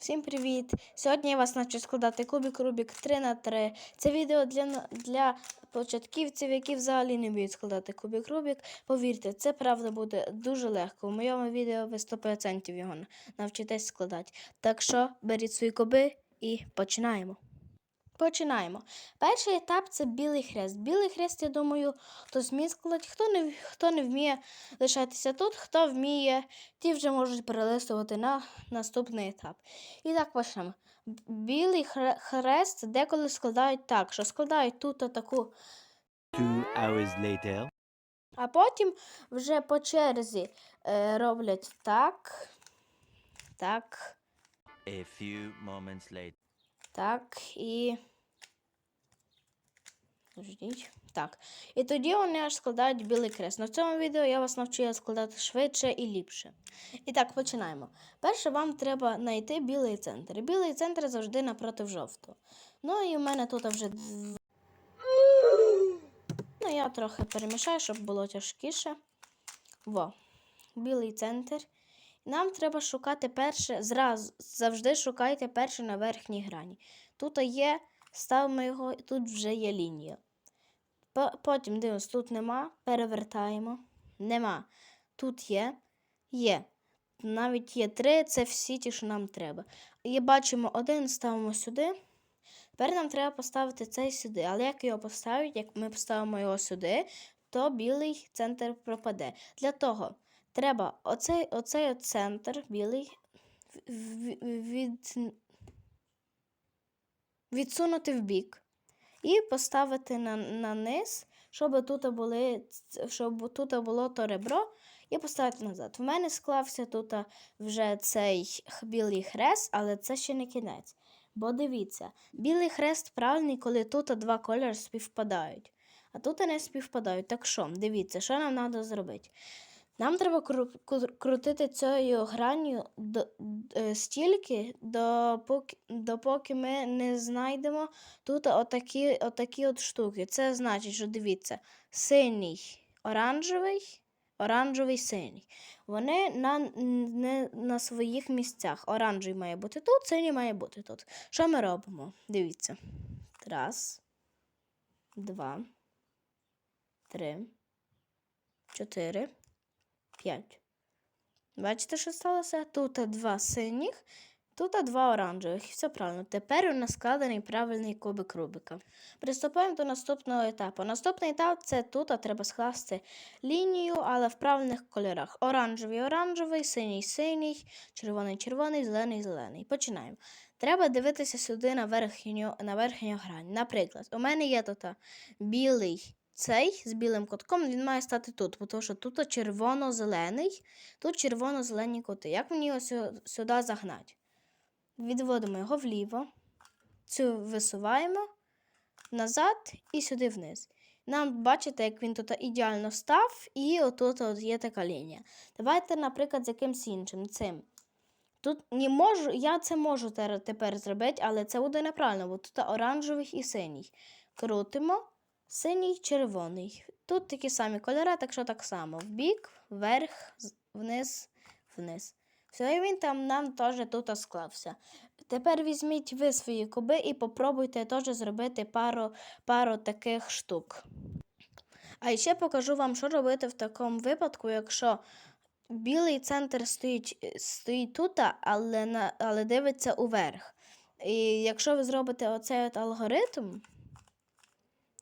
Всім привіт! Сьогодні я вас навчу складати кубик Рубік 3 на 3 Це відео для, для початківців, які взагалі не вміють складати кубик Рубік. Повірте, це правда буде дуже легко. У моєму відео ви 100% його навчитесь складати. Так що беріть свої куби і починаємо. Починаємо. Перший етап це білий хрест. Білий хрест, я думаю, хто зміє складати, хто не, хто не вміє лишатися тут, хто вміє, ті вже можуть перелистувати на наступний етап. І так почнемо. Білий хрест деколи складають так, що складають тут таку, Two hours later. а потім вже по черзі е, роблять так, так, A few moments later. так і. Ждіть. Так. І тоді вони аж складають білий крест. На цьому відео я вас навчила складати швидше і ліпше. І так, починаємо. Перше, вам треба знайти білий центр. Білий центр завжди напроти жовтого. Ну і в мене тут вже. Ну, я трохи перемішаю, щоб було тяжкіше. Во. Білий центр. Нам треба шукати перше, зразу завжди шукайте перше на верхній грані. Тут є, ставимо його, і тут вже є лінія. Потім дивимось, тут нема, перевертаємо. Нема. Тут є, є. Навіть є три, це всі ті, що нам треба. І бачимо один, ставимо сюди. Тепер нам треба поставити цей сюди. Але як його поставити, як ми поставимо його сюди, то білий центр пропаде. Для того треба оцей, оцей центр білий від, відсунути в бік і поставити на, на низ, щоб тут, були, щоб тут було то ребро, і поставити назад. В мене склався тут вже цей білий хрест, але це ще не кінець. Бо дивіться, білий хрест правильний, коли тут два кольори співпадають. А тут не співпадають. Так що, дивіться, що нам треба зробити? Нам треба кру- кру- крутити цією гранню е, стільки, допоки, допоки ми не знайдемо тут отакі, отакі от штуки. Це значить, що дивіться, синій, оранжевий, оранжевий, синій. Вони на, не на своїх місцях. Оранжевий має бути тут, синій має бути тут. Що ми робимо? Дивіться. Раз, два, три, чотири. 5. Бачите, що сталося? Тут два синіх, тут два оранжевих. Все правильно. Тепер у нас складений правильний кубик Рубика. Приступаємо до наступного етапу. Наступний етап це тут треба скласти лінію, але в правильних кольорах. Оранжевий, оранжевий, синій, синій, червоний, червоний, зелений, зелений. Починаємо. Треба дивитися сюди на верхню, на верхню грань. Наприклад, у мене є тут білий цей з білим кутком, він має стати тут, бо що тут червоно-зелений, тут червоно-зелені кути. Як мені сю- сюди загнати? Відводимо його вліво, цю висуваємо назад і сюди вниз. Нам бачите, як він тут ідеально став, і отут от є така лінія. Давайте, наприклад, з якимсь іншим цим. Тут не можу, я це можу тепер зробити, але це буде неправильно, бо тут оранжевий і синій. Крутимо, синій, червоний. Тут такі самі кольори, так що так само. Вбік, вверх, вниз, вниз. Все, і він там нам теж тут склався. Тепер візьміть ви свої куби і попробуйте теж зробити пару, пару таких штук. А ще покажу вам, що робити в такому випадку, якщо білий центр стоїть, стоїть тут, але, але дивиться уверх. І якщо ви зробите оцей от алгоритм,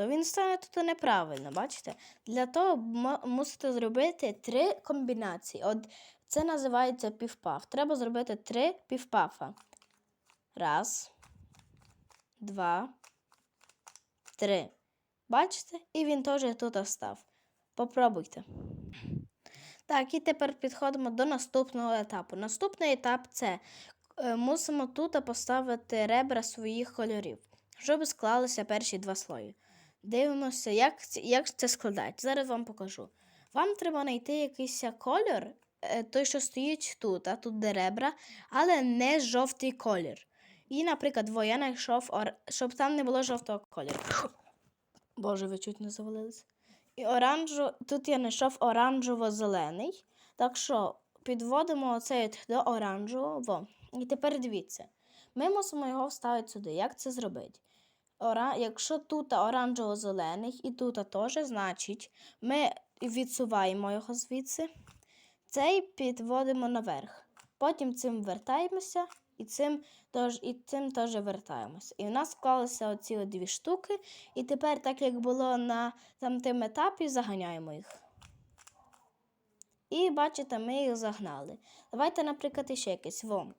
то він стане тут неправильно, бачите? Для того мусите зробити три комбінації. От це називається півпаф. Треба зробити три півпафа. Раз, два, три. Бачите? І він теж тут став. Попробуйте. Так, і тепер підходимо до наступного етапу. Наступний етап це е, мусимо тут поставити ребра своїх кольорів, щоб склалися перші два слої. Дивимося, як, як це складати. Зараз вам покажу. Вам треба знайти якийсь кольор, е, той, що стоїть тут, а тут де ребра, але не жовтий колір. І, наприклад, во, я знайшов, щоб там не було жовтого кольору. Боже, ви чуть не завалилися. І оранжу... тут я знайшов оранжево-зелений. Так що підводимо оцей до оранжевого. І тепер дивіться. Ми мусимо його вставити сюди. Як це зробити? Ора... Якщо тут оранжево-зелений і тут теж, значить ми відсуваємо його звідси. Цей підводимо наверх. Потім цим вертаємося і цим теж, і цим теж вертаємося. І в нас склалися оці дві штуки. І тепер, так як було на там етапі, заганяємо їх. І бачите, ми їх загнали. Давайте, наприклад, іще якийсь вон.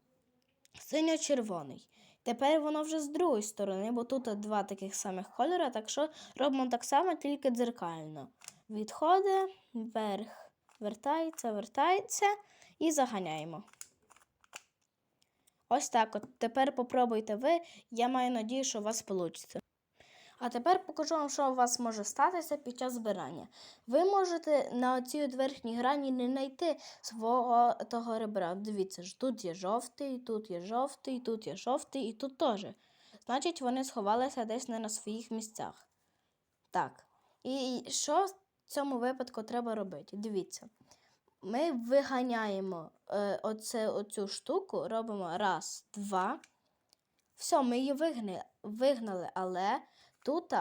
Синьо-червоний. Тепер воно вже з другої сторони, бо тут два таких самих кольора, так що робимо так само, тільки дзеркально. Відходи, вверх, вертається, вертається і заганяємо. Ось так от. Тепер попробуйте ви. Я маю надію, що у вас вийде. А тепер покажу вам, що у вас може статися під час збирання. Ви можете на оцій верхній грані не знайти свого того ребра. Дивіться ж, тут є жовтий, тут є жовтий, тут є жовтий і тут теж. Значить, вони сховалися десь не на своїх місцях. Так. І що в цьому випадку треба робити? Дивіться. Ми виганяємо е, оце, оцю штуку, робимо раз, два. Все, ми її вигнали, але тут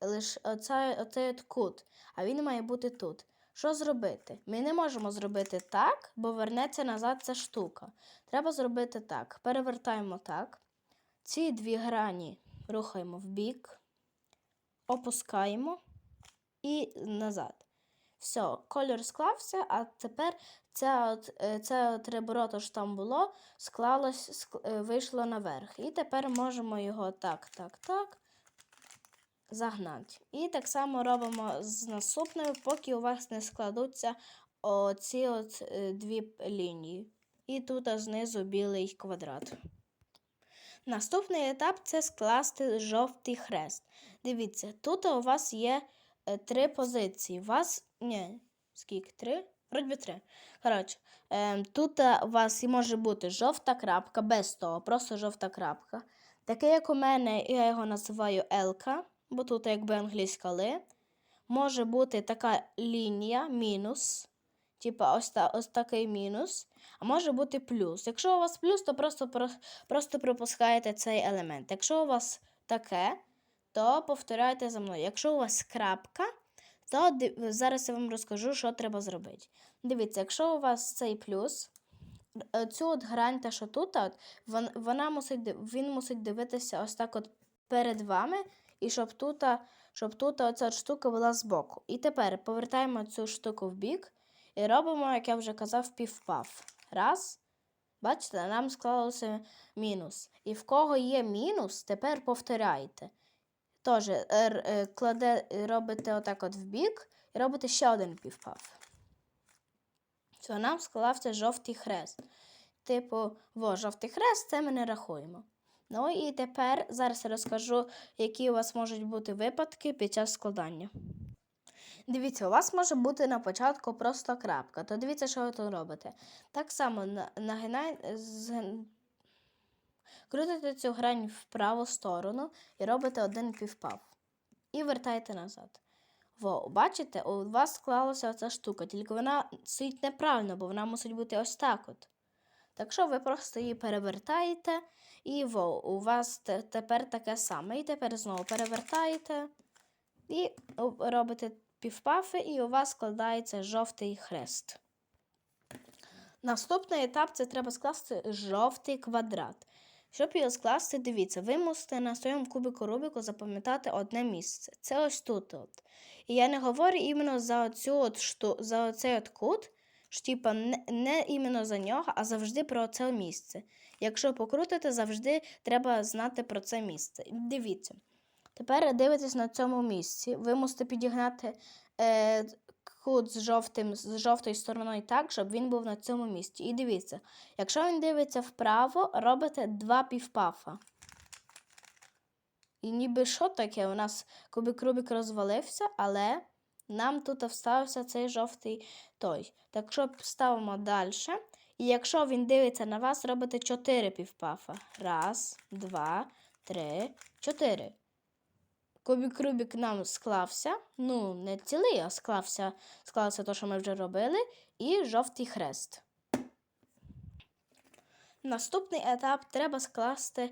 лише оцей, кут, а він має бути тут. Що зробити? Ми не можемо зробити так, бо вернеться назад ця штука. Треба зробити так. Перевертаємо так. Ці дві грані рухаємо в бік, опускаємо і назад. Все, кольор склався, а тепер це от, е, це от ребро, що там було, склалось, ск- е, вийшло наверх. І тепер можемо його так, так, так загнати. І так само робимо з наступною, поки у вас не складуться оці от е, дві лінії. І тут знизу білий квадрат. Наступний етап це скласти жовтий хрест. Дивіться, тут у вас є е, три позиції. У вас. Ні, скільки? Три? Вроді три. Коротше, е, тут е, у вас може бути жовта крапка, без того, просто жовта крапка. Таке, як у мене, я його називаю Елка, бо тут якби англійська ли. Може бути така лінія, мінус. Типа ось, та, ось такий мінус. А може бути плюс. Якщо у вас плюс, то просто, про- просто пропускаєте цей елемент. Якщо у вас таке, то повторяйте за мною. Якщо у вас крапка, то зараз я вам розкажу, що треба зробити. Дивіться, якщо у вас цей плюс, е, цю от грань, та що тут, вона мусить, він мусить дивитися ось так от перед вами, і щоб тут, щоб тут оця штука була збоку. І тепер повертаємо цю штуку в бік і робимо, як я вже казав, півпав. Раз. Бачите, нам склалося мінус. І в кого є мінус, тепер повторяйте. Тож, е, е, кладе, робите отак от в бік і робите ще один півпав. Все, нам склався жовтий хрест. Типу, во, жовтий хрест, це ми не рахуємо. Ну і тепер зараз розкажу, які у вас можуть бути випадки під час складання. Дивіться, у вас може бути на початку просто крапка. То дивіться, що ви тут робите. Так само на- нагинай, згин- крутите цю грань в праву сторону і робите один півпав. І вертаєте назад. Во, бачите, у вас склалася оця штука, тільки вона стоїть неправильно, бо вона мусить бути ось так от. Так що ви просто її перевертаєте, і во, у вас те- тепер таке саме. І тепер знову перевертаєте і робите півпафи, і у вас складається жовтий хрест. Наступний етап це треба скласти жовтий квадрат. Щоб його скласти, дивіться, ви мусите на своєму кубику Рубіку запам'ятати одне місце. Це ось тут. От. І я не говорю іменно за оцю от шту, за оцей от кут, що типа не, не іменно за нього, а завжди про це місце. Якщо покрутите, завжди треба знати про це місце. Дивіться. Тепер дивитесь на цьому місці. Ви мусите підігнати е, кут з, жовтим, з жовтою стороною так, щоб він був на цьому місці. І дивіться, якщо він дивиться вправо, робите два півпафа. І ніби що таке? У нас кубик Рубік розвалився, але нам тут вставився цей жовтий той. Так що ставимо далі. І якщо він дивиться на вас, робите 4 півпафа. Раз, два, три, чотири. Кубик Рубік нам склався. Ну, не цілий, а склався, склався те, що ми вже робили. І жовтий хрест. Наступний етап треба скласти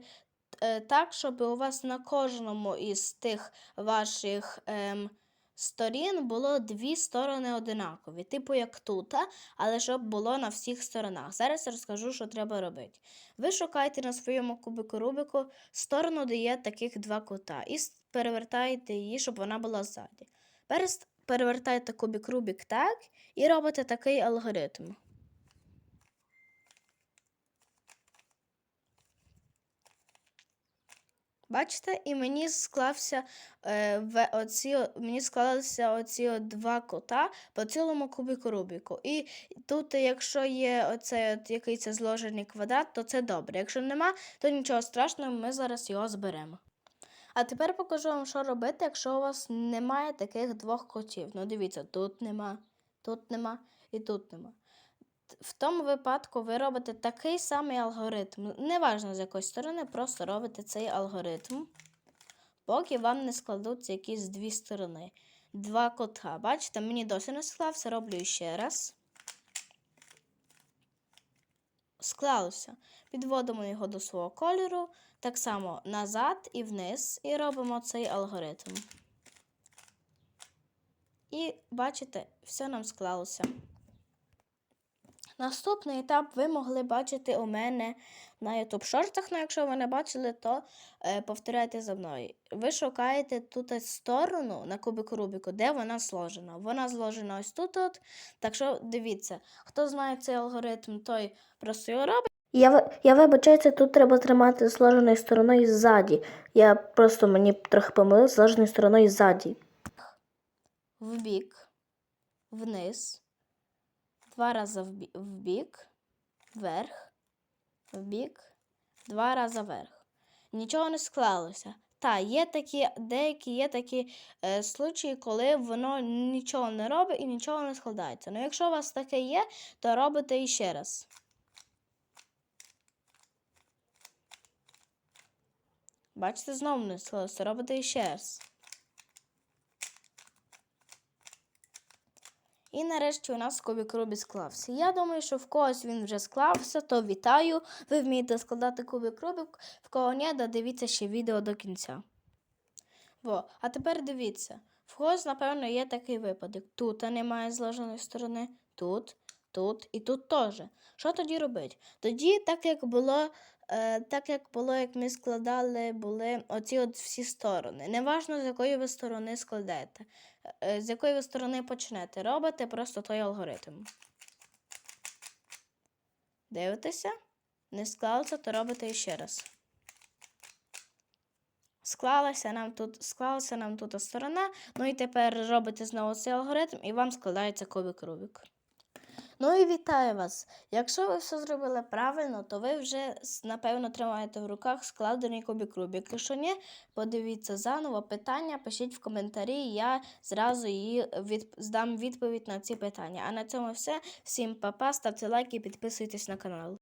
е, так, щоб у вас на кожному із тих ваших ем, сторін було дві сторони одинакові, типу як тут, але щоб було на всіх сторонах. Зараз розкажу, що треба робити. Ви шукаєте на своєму кубику Рубику сторону, де є таких два кута, і перевертаєте її, щоб вона була ззаді. Перевертайте кубик рубік так і робите такий алгоритм. Бачите, і мені склався е, оці, мені склалися оці два кота по цілому кубику Рубіку. І тут, якщо є оцей от якийсь зложений квадрат, то це добре. Якщо нема, то нічого страшного, ми зараз його зберемо. А тепер покажу вам, що робити, якщо у вас немає таких двох котів. Ну, дивіться, тут нема, тут нема і тут нема. В тому випадку ви робите такий самий алгоритм. Неважно з якої сторони, просто робите цей алгоритм, поки вам не складуться якісь дві сторони. Два кота. Бачите, мені досі не склався, роблю ще раз. Склалося. Підводимо його до свого кольору, так само назад і вниз, і робимо цей алгоритм. І бачите, все нам склалося. Наступний етап ви могли бачити у мене на YouTube шортах. Ну, якщо ви не бачили, то е, повторяйте за мною. Ви шукаєте тут сторону на кубику Рубіку, де вона зложена. Вона зложена ось тут. От. Так що дивіться, хто знає цей алгоритм, той просто його робить. Я, я вибачаюся, тут треба тримати зложеною стороною ззаді. Я просто мені трохи помилив зложеною стороною ззаді. вбік, вниз, два рази вбі- вбік, вверх, вбік, два рази вверх. Нічого не склалося. Та, є такі, деякі є такі е, случаї, коли воно нічого не робить і нічого не складається. Ну, якщо у вас таке є, то робите іще раз. Бачите, знову не склалося, робите іще раз. І нарешті у нас кубик Рубі склався. Я думаю, що в когось він вже склався, то вітаю. Ви вмієте складати кубик Рубік. В кого ні, додивіться ще відео до кінця. Во, а тепер дивіться. В когось, напевно, є такий випадок. Тут немає зложеної сторони, тут, тут і тут теж. Що тоді робити? Тоді, так як було, е, так як було, як ми складали, були оці от всі сторони. Неважно, з якої ви сторони складете, е, з якої ви сторони почнете. Робите просто той алгоритм. Дивитеся? Не склалося, то робите ще раз. Склалася нам тут, склалася нам тут сторона, ну і тепер робите знову цей алгоритм, і вам складається кубик Рубік. Ну і вітаю вас! Якщо ви все зробили правильно, то ви вже напевно тримаєте в руках складений кубік Рубік. Якщо ні, подивіться заново питання, пишіть в коментарі, я зразу її від... здам відповідь на ці питання. А на цьому все. Всім па-па, ставте лайки і підписуйтесь на канал.